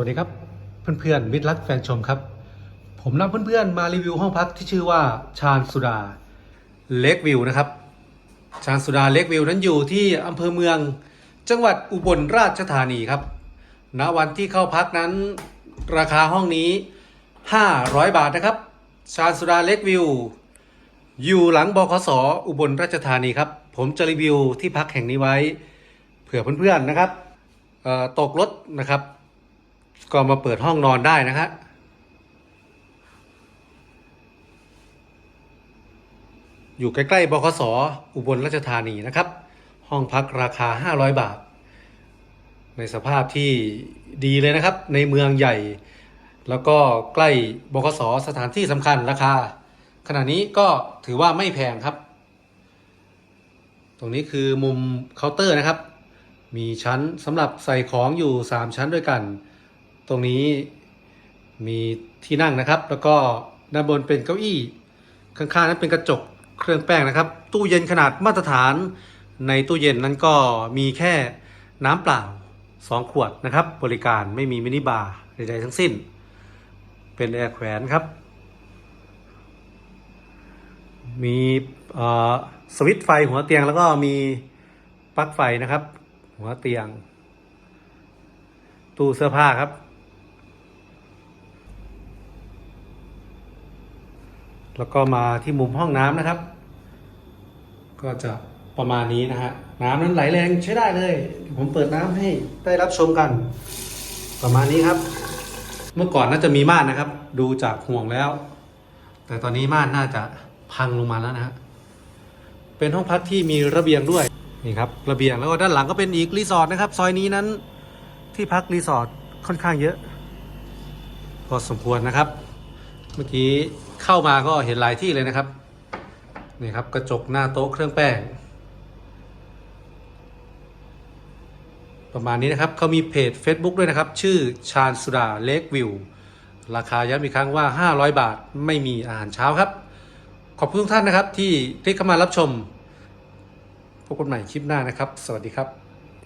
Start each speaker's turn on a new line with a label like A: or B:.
A: วัสดีครับเพื่อนๆมิตรรักแฟนชมครับ ผมนำเพื่อนๆมารีวิวห้องพักที่ชื่อว่าชาญสุดาเล็กวิวนะครับ ชาญสุดาเล็กวิวนั้นอยู่ที่อำเภอเมือง จังหวัดอุบลราชธานีครับ ณวันที่เข้าพักนั้น ราคาห้องนี้ 500 บาทนะครับ ชาญสุดาเล็กวิว อยู่หลังบคสออุบลราชธานีครับ ผมจะรีวิวที่พักแห่งนี้ไว้ เผื่อเพื่อนๆนะครับตกรถนะครับ ก็มาเปิดห้องนอนได้นะครับอยู่ใกล้ๆบคสออุบลราชธานีนะครับ ห้องพักราคา 500 บาท ในสภาพที่ดีเลยนะครับ ในเมืองใหญ่ แล้วก็ใกล้บคสสถานที่สำคัญราคา ขณะนี้ก็ถือว่าไม่แพงครับ ตรงนี้คือมุมเคาน์เตอร์นะครับ มีชั้นสำหรับใส่ของอยู่ 3 ชั้นด้วยกัน ตรงนี้มีที่นั่งนะครับ แล้วก็ด้านบนเป็นเก้าอี้ ข้างๆนั้นเป็นกระจกเครื่องแป้งนะครับ ตู้เย็นขนาดมาตรฐาน ในตู้เย็นนั้นก็มีแค่น้ำเปล่า 2 ขวดนะครับ บริการไม่มีมินิบาร์ใดๆทั้งสิ้น เป็นแอร์แขวนครับ มีสวิตช์ไฟหัวเตียงแล้วก็มีปลั๊กไฟนะครับ หัวเตียง ตู้เสื้อผ้าครับ แล้วก็มาที่มุมห้องน้ำนะครับ ก็จะประมาณนี้นะฮะน้ำนั้นไหลแรงใช้ได้เลย ผมเปิดน้ำให้ได้รับชมกัน ประมาณนี้ครับ เมื่อก่อนน่าจะมีม่านนะครับ ดูจากห่วงแล้ว แต่ตอนนี้ม่านน่าจะพังลงมาแล้วนะฮะเป็นห้องพักที่มีระเบียงด้วยนี่ครับระเบียงแล้วก็ด้านหลังก็เป็นอีกรีสอร์ทนะครับ ซอยนี้นั้นที่พักรีสอร์ทค่อนข้างเยอะพอสมควรนะครับ เมื่อกี้เข้ามาก็เห็นหลายที่เลยนะครับ นี่ครับกระจกหน้าโต๊ะเครื่องแป้ง ประมาณนี้นะครับเขามีเพจ Facebook ด้วยนะครับ ชื่อชาญสุดาเลกวิว ราคาย้ำอีกครั้งว่า 500 บาทไม่มีอาหารเช้าครับ ขอบคุณทุกท่านนะครับที่คลิกเข้ามารับชมพบกันใหม่คลิปหน้านะครับ สวัสดีครับ